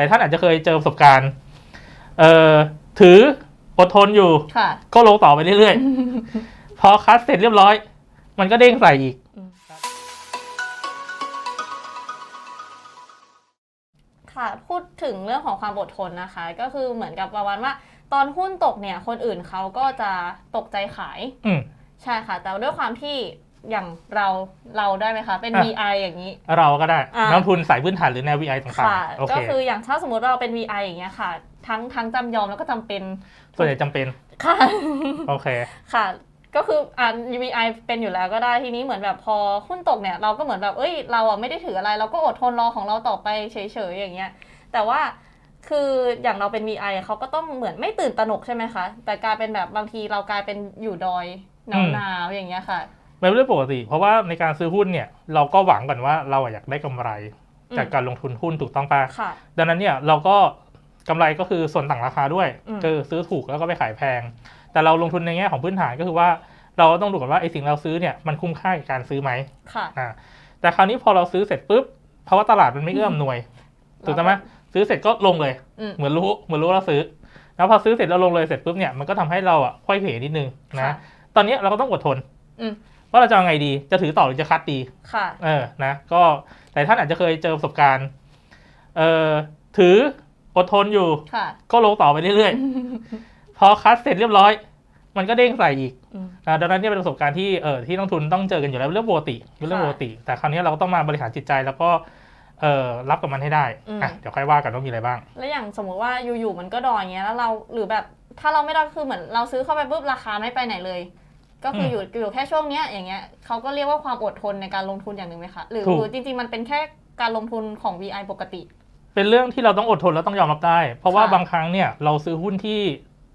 แต่ท่านอาจจะเคยเจอประสบการณ์ เอ่อถืออดทนอยู่ ค่ะ ก็ลงต่อไปเรื่อยๆ พอคัดเสร็จเรียบร้อย มันก็เด้งใส่อีก ค่ะ พูดถึงเรื่องของความอดทนนะคะ ก็คือเหมือนกับประมาณว่า ตอนหุ้นตกเนี่ย คนอื่นเขาก็จะตกใจขาย อืม ใช่ค่ะ แต่ด้วยความที่ อย่างเราเราได้ไหมคะ เป็น อะ VI อย่างนี้ เราก็ได้อ่านักลงทุนสายพื้นฐานหรือแนว VI ต่างค่ะ ๆ โอก็เคคืออย่างถ้าสมมติเราเป็น VI อย่างเงี้ยค่ะ ทั้งทั้งจำยอมแล้วก็จำเป็นส่วนใหญ่จำเป็น ค่ะ โอเค ค่ะ ก็คืออ่า VI เป็นอยู่แล้วก็ได้ทีนี้เหมือนแบบพอหุ้นตกเนี่ยเราก็เหมือนแบบเอ้ยเราอะไม่ได้ถืออะไร เราก็อดทนรอของเราต่อไปเฉยๆอย่างเงี้ย แต่ว่าคืออย่างเราเป็น VI เขาก็ต้องเหมือนไม่ตื่นตระหนกใช่ไหมคะ แต่กลายเป็นแบบบางทีเรากลายเป็นอยู่ดอยหอืมนาวๆอย่างเงี้ยค่ะ เป็นเรื่องปกติ เพราะว่าในการซื้อหุ้นเนี่ยเราก็หวังก่อนว่าเราอยากได้กำไรอืมจากการลงทุนหุ้นถูกต้องปะค่ะดังนั้นเนี่ยเราก็กำไรก็คือส่วนต่างราคาด้วยอืมคือซื้อถูกแล้วก็ไปขายแพง แต่เราลงทุนในแง่ของพื้นฐานก็คือว่า เราต้องดูก่อนว่าไอ้สิ่งเราซื้อเนี่ยมันคุ้มค่ากับการซื้อไหมค่ะอ่าแต่คราวนี้พอเราซื้อเสร็จปุ๊บเพราะว่าตลาดมันไม่เอื้อมหน่วยถูกต้องไหมซื้อเสร็จก็ลงเลยอืมเหมือนรู้เหมือนรู้ว่าเราซื้อ แล้วพอซื้อเสร็จแล้วลงเลยเสร็จปุ๊บเนี่ยมันก็ทำให้เราอะค่อยเผลนิดนึงนะค่ะตอนนี้เราก็ต้องอดทนอืม ว่าเราจะเอาไงดีจะถือต่อหรือจะคัดดี ค่ะ เออนะก็แต่ท่านอาจจะเคยเจอประสบการณ์ เอ่อถืออดทนอยู่ ค่ะ ก็ลงต่อไปเรื่อยๆ พอคัดเสร็จเรียบร้อย มันก็เด้งใส่อีกอืม อ่าดังนั้นเนี่ยเป็นประสบการณ์ที่เอ่อที่นักลงทุนต้องเจอกันอยู่แล้วเป็นเรื่องปกติเป็นเรื่องค่ะปกติ แต่คราวนี้เราก็ต้องมาบริหารจิตใจแล้วก็เอ่อรับกับมันให้ได้อืม อะเดี๋ยวค่อยว่ากันว่ามีอะไรบ้าง แล้วอย่างสมมุติว่าอยู่ๆมันก็ดอยอย่างเงี้ยแล้วเราหรือแบบถ้าเราไม่ได้คือเหมือนเราซื้อเข้าไปปุ๊บราคาไม่ไปไหนเลย ก็คือมอยู่อยู่แค่ช่วงเนี้ยอย่างเงี้ยเขาก็เรียกว่าความอดทนในการลงทุนอย่างหนึ่งไหมคะหรือถูกหรือจริงๆมันเป็นแค่การลงทุนของ VI ปกติ เป็นเรื่องที่เราต้องอดทนและต้องยอมรับได้ เพราะว่าค่ะ บางครั้งเนี่ยเราซื้อหุ้นที่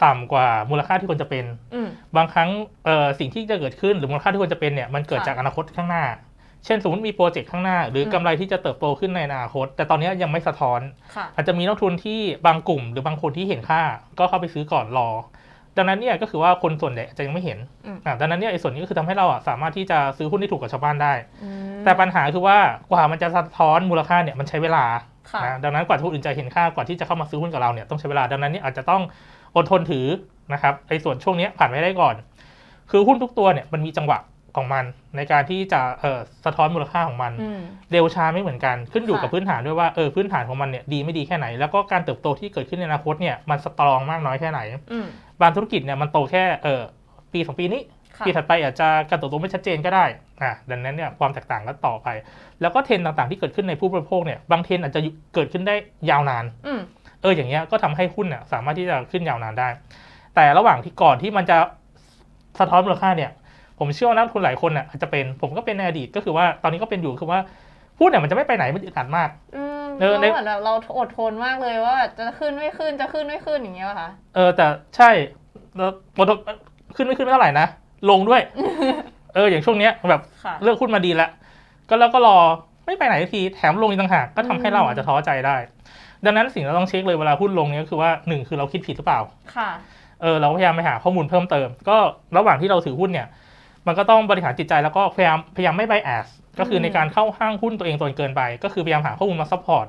ต่ำกว่ามูลค่าที่ควรจะเป็น อืม บางครั้งเอ่อสิ่งที่จะเกิดขึ้นหรือมูลค่าที่ควรจะเป็นเนี่ยมันเกิดค่ะจากอนาคตข้างหน้า เช่นสมมติมีโปรเจกต์ข้างหน้า หรืออม กำไรที่จะเติบโตขึ้นในอนาคต แต่ตอนนี้ยังไม่สะท้อน ค่ะ อาจจะมีนักทุนที่บางกลุ่ม หรือบางคนที่เห็นค่าก็เข้าไปซื้อก่อนรอ ดังนั้นเนี่ยก็คือว่าคนส่วนใหญ่อาจจะยังไม่เห็นอืมอ่าดังนั้นเนี่ยไอ้ส่วนนี้ก็คือทำให้เราอะสามารถที่จะซื้อหุ้นที่ถูกกว่าชาวบ้านได้อืมแต่ปัญหาคือว่ากว่ามันจะสะท้อนมูลค่าเนี่ยมันใช้เวลาค่ะนะดังนั้นกว่าทุนอื่นจะเห็นค่ากว่าที่จะเข้ามาซื้อหุ้นกับเราเนี่ยต้องใช้เวลาดังนั้นเนี่ยอาจจะต้องอดทนถือนะครับไอ้ส่วนช่วงเนี้ยผ่านไปได้ก่อน คือหุ้นทุกตัวเนี่ยมันมีจังหวะของมันในการที่จะเอ่อสะท้อนมูลค่าของมันอืมเร็วช้าไม่เหมือนกันขึ้นอยู่ค่ะกับพื้นฐานด้วยว่าเออพื้นฐานของมันเนี่ยดีไม่ดีแค่ไหน แล้วก็การเติบโตที่เกิดขึ้นในอนาคตเนี่ยมันสตรองมากน้อยแค่ไหนอืม บางธุรกิจเนี่ยมันโตแค่เออปีสองปีนี้ค่ะปีถัดไปอาจจะการเติบโตไม่ชัดเจนก็ได้อะดังนั้นเนี่ยความแตกต่างก็ต่อไป แล้วก็เทรนด์ต่างๆที่เกิดขึ้นในผู้บริโภคเนี่ยบางเทรนด์อาจจะเกิดขึ้นได้ยาวนานอืมเอออย่างเงี้ยก็ทำให้หุ้นเนี่ยสามารถที่จะขึ้นยาวนานได้ แต่ระหว่างที่ก่อนที่มันจะสะท้อนมูลค่าเนี่ย ผมเชื่อว่านักลงทุนหลายคนน่ะอาจจะเป็นผมก็เป็นในอดีตก็คือว่าตอนนี้ก็เป็นอยู่คือว่าหุ้นเนี่ยมันจะไม่ไปไหนมันอึดอัดมาก อืม เออในเราเหมือนแบบเราอดทนมากเลยว่าแบบจะขึ้นไม่ขึ้นจะขึ้นไม่ขึ้นอย่างเงี้ยป่ะคะเออแต่ใช่แล้วหมดขึ้นไม่ขึ้นไม่เท่าไหร่นะลงด้วย เอออย่างช่วงเนี้ยแบบค่ะ เลือกหุ้นมาดีแล้วก็แล้วก็รอไม่ไปไหนสักทีแถมลงอีกต่างหากก็ทำให้อืมเราอาจจะท้อใจได้ ดังนั้นสิ่งที่เราต้องเช็คเลยเวลาหุ้นลงเนี่ยก็คือว่าหนึ่งคือเราคิดผิดหรือเปล่า ค่ะ เออเราก็พยายามไปหาข้อมูลเพิ่มเติม ก็ระหว่างที่เราถือหุ้นเนี่ย มันก็ต้องบริหารจิตใจแล้วก็พยายามพยายามไม่ไบแอส ก็คือในการเข้าห้างหุ้นตัวเองจนเกินไป ก็คือพยายามหาข้อมูลมาซัพพอร์ต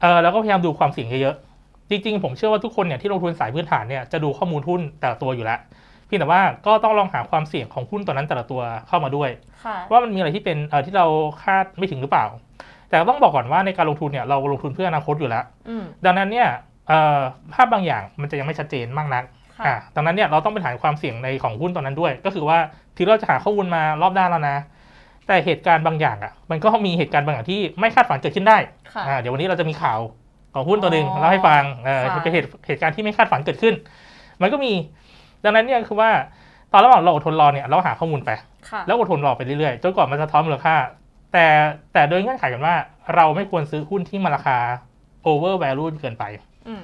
เออแล้วก็พยายามดูความเสี่ยงเยอะๆจริงๆ ผมเชื่อว่าทุกคนเนี่ยที่ลงทุนสายพื้นฐานเนี่ยจะดูข้อมูลหุ้นแต่ละตัวอยู่แล้วเพียงแต่ว่าก็ต้องลองหาความเสี่ยงของหุ้นตัวนั้นแต่ละตัวเข้ามาด้วยค่ะว่ามันมีอะไรที่เป็นเออที่เราคาดไม่ถึงหรือเปล่า แต่ก็ต้องบอกก่อนว่าในการลงทุนเนี่ยเราลงทุนเพื่ออนาคตอยู่แล้วอืมดังนั้นเนี่ยเอ่อภาพบางอย่างมันจะยังไม่ชัดเจนมากนักค่ะอ่าดังนั้นเนี่ยเราต้องไปหาความเสี่ยงในของหุ้นตอนนั้นด้วย ก็คือว่าถึงเราจะหาข้อมูลมารอบด้านแล้วนะ แต่เหตุการณ์บางอย่างอะ มันก็มีเหตุการณ์บางอย่างที่ไม่คาดฝันเกิดขึ้นได้ค่ะ อ่าเดี๋ยววันนี้เราจะมีข่าวของหุ้นตัวหนึ่งอ๋อเล่าให้ฟังเออค่ะ เป็นเหตุเหตุการณ์ที่ไม่คาดฝันเกิดขึ้น มันก็มีดังนั้นเนี่ยคือว่าตอนระหว่างเราอดทนรอเนี่ยเราหาข้อมูลไป ค่ะ แล้วอดทนรอไปเรื่อยๆจนกว่ามันจะท้อนมูลค่า แต่แต่โดยเงื่อนไขกันว่า เราไม่ควรซื้อหุ้นที่มันราคา over value เกินไป อืม